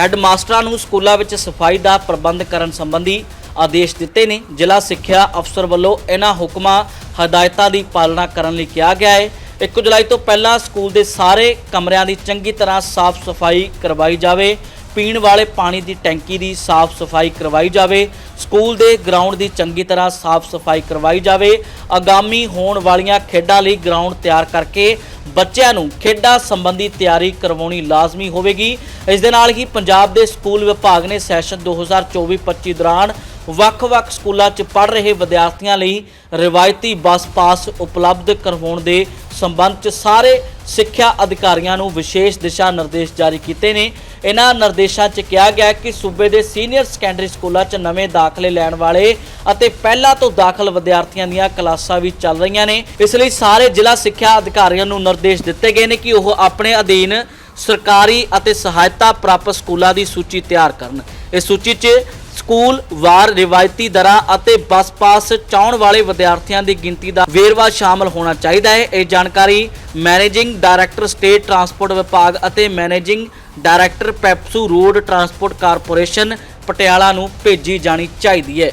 Head ਮਾਸਟਰਾਂ ਨੂੰ ਸਕੂਲਾਂ ਵਿੱਚ ਸਫ਼ਾਈ ਦਾ ਪ੍ਰਬੰਧ ਕਰਨ ਸੰਬੰਧੀ ਆਦੇਸ਼ ਦਿੱਤੇ ਨੇ। ਜ਼ਿਲ੍ਹਾ ਸਿੱਖਿਆ ਅਫਸਰ ਵੱਲੋਂ ਇਹਨਾਂ ਹੁਕਮਾਂ, ਹਦਾਇਤਾਂ ਦੀ ਪਾਲਣਾ ਕਰਨ ਲਈ ਕਿਹਾ ਗਿਆ ਹੈ। 1 ਜੁਲਾਈ ਤੋਂ ਪਹਿਲਾਂ ਸਕੂਲ ਦੇ ਸਾਰੇ ਕਮਰਿਆਂ ਦੀ ਚੰਗੀ ਤਰ੍ਹਾਂ ਸਾਫ਼ ਸਫ਼ਾਈ ਕਰਵਾਈ ਜਾਵੇ। ਪੀਣ ਵਾਲੇ ਪਾਣੀ ਦੀ ਟੈਂਕੀ ਦੀ ਸਾਫ਼ ਸਫ਼ਾਈ ਕਰਵਾਈ ਜਾਵੇ। ਸਕੂਲ ਦੇ ਗਰਾਊਂਡ ਦੀ ਚੰਗੀ ਤਰ੍ਹਾਂ ਸਾਫ਼ ਸਫ਼ਾਈ ਕਰਵਾਈ ਜਾਵੇ। ਆਗਾਮੀ ਹੋਣ ਵਾਲੀਆਂ ਖੇਡਾਂ ਲਈ ਗਰਾਊਂਡ ਤਿਆਰ ਕਰਕੇ ਬੱਚਿਆਂ ਨੂੰ ਖੇਡਾਂ ਸੰਬੰਧੀ ਤਿਆਰੀ ਕਰਵਾਉਣੀ ਲਾਜ਼ਮੀ ਹੋਵੇਗੀ। ਇਸ ਦੇ ਨਾਲ ਹੀ ਪੰਜਾਬ ਦੇ ਸਕੂਲ ਵਿਭਾਗ ਨੇ ਸੈਸ਼ਨ 2024-25 ਦੌਰਾਨ ਵੱਖ-ਵੱਖ ਸਕੂਲਾਂ 'ਚ ਪੜ੍ਹ ਰਹੇ ਵਿਦਿਆਰਥੀਆਂ ਲਈ ਰਿਵਾਇਤੀ ਬੱਸ ਪਾਸ ਉਪਲਬਧ ਕਰਵਾਉਣ ਦੇ ਸੰਬੰਧ 'ਚ ਸਾਰੇ ਸਿੱਖਿਆ ਅਧਿਕਾਰੀਆਂ ਨੂੰ ਵਿਸ਼ੇਸ਼ ਦਿਸ਼ਾ ਨਿਰਦੇਸ਼ ਜਾਰੀ ਕੀਤੇ ਨੇ। ਇਹਨਾਂ ਨਿਰਦੇਸ਼ਾਂ 'ਚ ਕਿਹਾ ਗਿਆ ਕਿ ਸੂਬੇ ਦੇ ਸੀਨੀਅਰ ਸੈਕੰਡਰੀ ਸਕੂਲਾਂ 'ਚ ਨਵੇਂ ਦਾਖਲੇ ਲੈਣ ਵਾਲੇ ਅਤੇ ਪਹਿਲਾਂ ਤੋਂ ਦਾਖਲ ਵਿਦਿਆਰਥੀਆਂ ਦੀਆਂ ਕਲਾਸਾਂ ਵੀ ਚੱਲ ਰਹੀਆਂ ਨੇ। ਇਸ ਲਈ ਸਾਰੇ ਜ਼ਿਲ੍ਹਾ ਸਿੱਖਿਆ ਅਧਿਕਾਰੀਆਂ ਨੂੰ ਨਿਰਦੇਸ਼ ਦਿੱਤੇ ਗਏ ਨੇ ਕਿ ਉਹ ਆਪਣੇ ਅਧੀਨ ਸਰਕਾਰੀ ਅਤੇ ਸਹਾਇਤਾ ਪ੍ਰਾਪਤ ਸਕੂਲਾਂ ਦੀ ਸੂਚੀ ਤਿਆਰ ਕਰਨ। ਇਸ ਸੂਚੀ 'ਚ ਸਕੂਲ, ਵਾਰ ਰਿਵਾਇਤੀ ਦਰਾਂ ਅਤੇ ਬੱਸ ਪਾਸ ਚਾਉਣ ਵਾਲੇ ਵਿਦਿਆਰਥੀਆਂ ਦੀ ਗਿਣਤੀ ਦਾ ਵੇਰਵਾ ਸ਼ਾਮਲ ਹੋਣਾ ਚਾਹੀਦਾ ਹੈ। ਇਹ ਜਾਣਕਾਰੀ ਮੈਨੇਜਿੰਗ ਡਾਇਰੈਕਟਰ ਸਟੇਟ ਟਰਾਂਸਪੋਰਟ ਵਿਭਾਗ ਅਤੇ managing director PEPSU road transport corporation Patiala ਨੂੰ ਭੇਜੀ ਜਾਣੀ ਚਾਹੀਦੀ ਹੈ।